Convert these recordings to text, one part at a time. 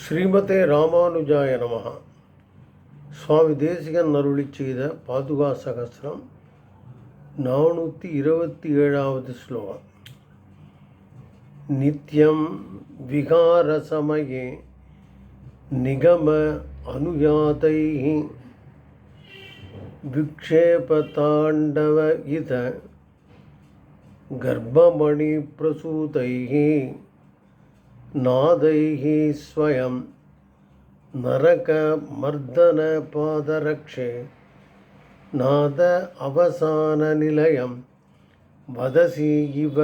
ஸ்ரீமதே ராமானுஜாய நமஹ சுவாமி தேசிகன் அருளி செய்த பாதுகா சகசிரம் நானூற்றி இருபத்தி ஏழாவது ஸ்லோகம் நித்யம் விகாரசமயே நிகம அனுயாதை விக்ஷேபதாண்டவ இத கர்ப்பமணி பிரசூதைः नादैः स्वयं नरकमर्दनपादरक्षे नाद अवसाननिलयं वदसि इव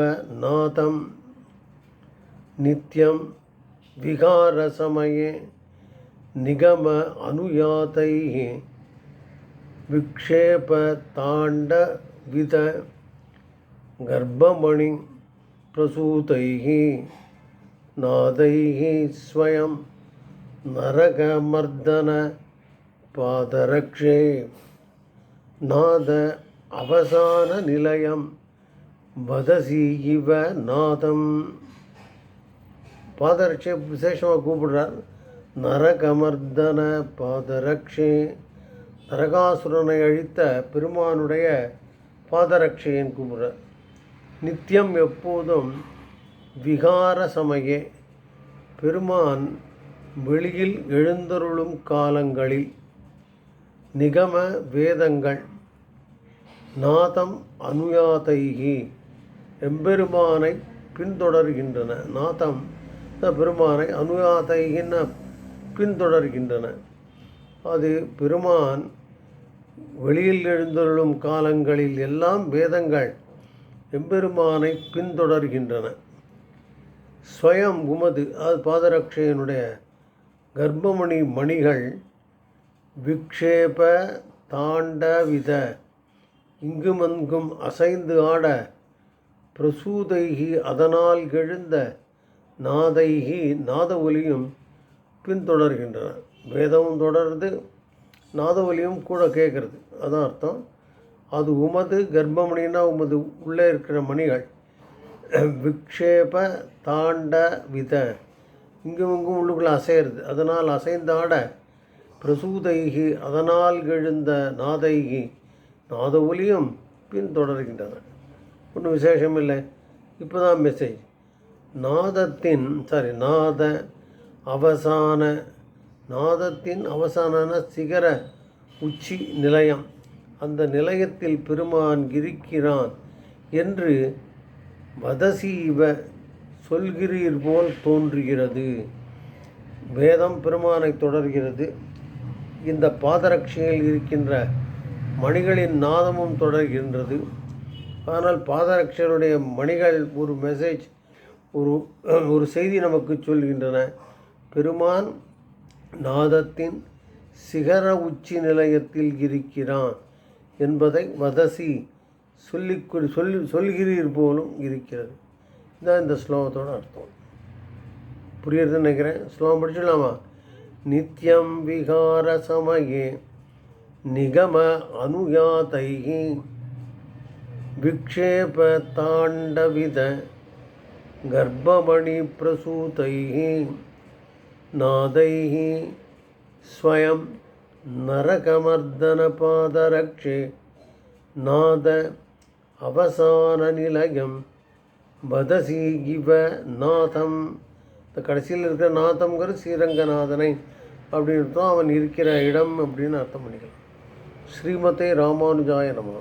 नादं नित्यं विहारसमये निगम अनुयातैः विक्षेपताण्डविद गर्भमणिप्रसूतैः नादैः स्वयं नरकमर्दनपादरक्षे नाद அவசானநிலையம் வதசி இவ நாதம் பாதரட்சை விசேஷமாக கூப்பிடுறார் நரகமர்தன பாதரக்ஷே நரகாசுரனை அழித்த பெருமானுடைய பாதரட்சையின் கூப்பிடுறார் நித்தியம் எப்போதும் விகார சமயே பெருமான் வெளியில் எழுந்தருளும் காலங்களில் நிகம வேதங்கள் நாதம் அனுயாதைகி எம்பெருமானை பின்தொடர்கின்றன. நாதம் பெருமானை அனுயாதைகின்னு பின்தொடர்கின்றன. அது பெருமான் வெளியில் எழுந்தருளும் காலங்களில் எல்லாம் வேதங்கள் எம்பெருமானை பின்தொடர்கின்றன. ஸ்வயம் உமது அது பாதரக்ஷையனுடைய கர்ப்பமணி மணிகள் விக்ஷேப தாண்டவித. இங்குமங்கும் அசைந்து ஆட பிரசூதைகி அதனால் எழுந்த நாதைகி நாத ஒலியும் பின்தொடர்கின்றன. வேதமும் தொடருது நாத ஒலியும் கூட கேட்குறது. அதான் அர்த்தம். அது உமது கர்ப்பமணினா உமது உள்ளே இருக்கிற மணிகள். விக்ஷேப தாண்ட வித இங்கும் இங்கும் உள்ளுக்குள்ளே அசையிறது. அதனால் அசைந்தாட பிரசூதைகி அதனால் எழுந்த நாதைகி நாத ஒலியும் பின்தொடர்கின்றன ஒன்றும் விசேஷம் இல்லை. இப்போ தான் மெசேஜ் நாதத்தின் சாரி நாத அவசான நாதத்தின் அவசான சிகர உச்சி நிலையம். அந்த நிலையத்தில் பெருமான் இருக்கிறான் என்று வதசி இவ சொல்கிறீர் போல் தோன்றுகிறது. வேதம் பெருமானை தொடர்கிறது. இந்த பாதரட்சியில் இருக்கின்ற மணிகளின் நாதமும் தொடர்கின்றது. ஆனால் பாதரட்சனுடைய மணிகள் ஒரு மெசேஜ் ஒரு ஒரு செய்தி நமக்கு சொல்கின்றன. பெருமான் நாதத்தின் சிகர உச்சி நிலையத்தில் இருக்கிறான் என்பதை வதசி சொல்லி சொல்லி சொல்கிறீர் போலும் இருக்கிறது. இதான் இந்த ஸ்லோகத்தோட அர்த்தம். புரியுறதுன்னு நினைக்கிறேன். ஸ்லோகம் படிச்சுடலாமா? நித்யம் விகார சமயே நிகம அனுயாத்தை விக்ஷேப தாண்டவித கர்ப்பமணி பிரசூத்தை நாதைகி ஸ்வயம் நரகமர்தனபாதரக்ஷே நாத அவசானநிலையம் பதசி இவ நாதம். இந்த கடைசியில் இருக்கிற நாதம்ங்கிறது ஸ்ரீரங்கநாதனை அப்படின்னு அவன் இருக்கிற இடம் அப்படின்னு அர்த்தம் பண்ணிக்கலாம். ஸ்ரீமதே ராமானுஜாய நம.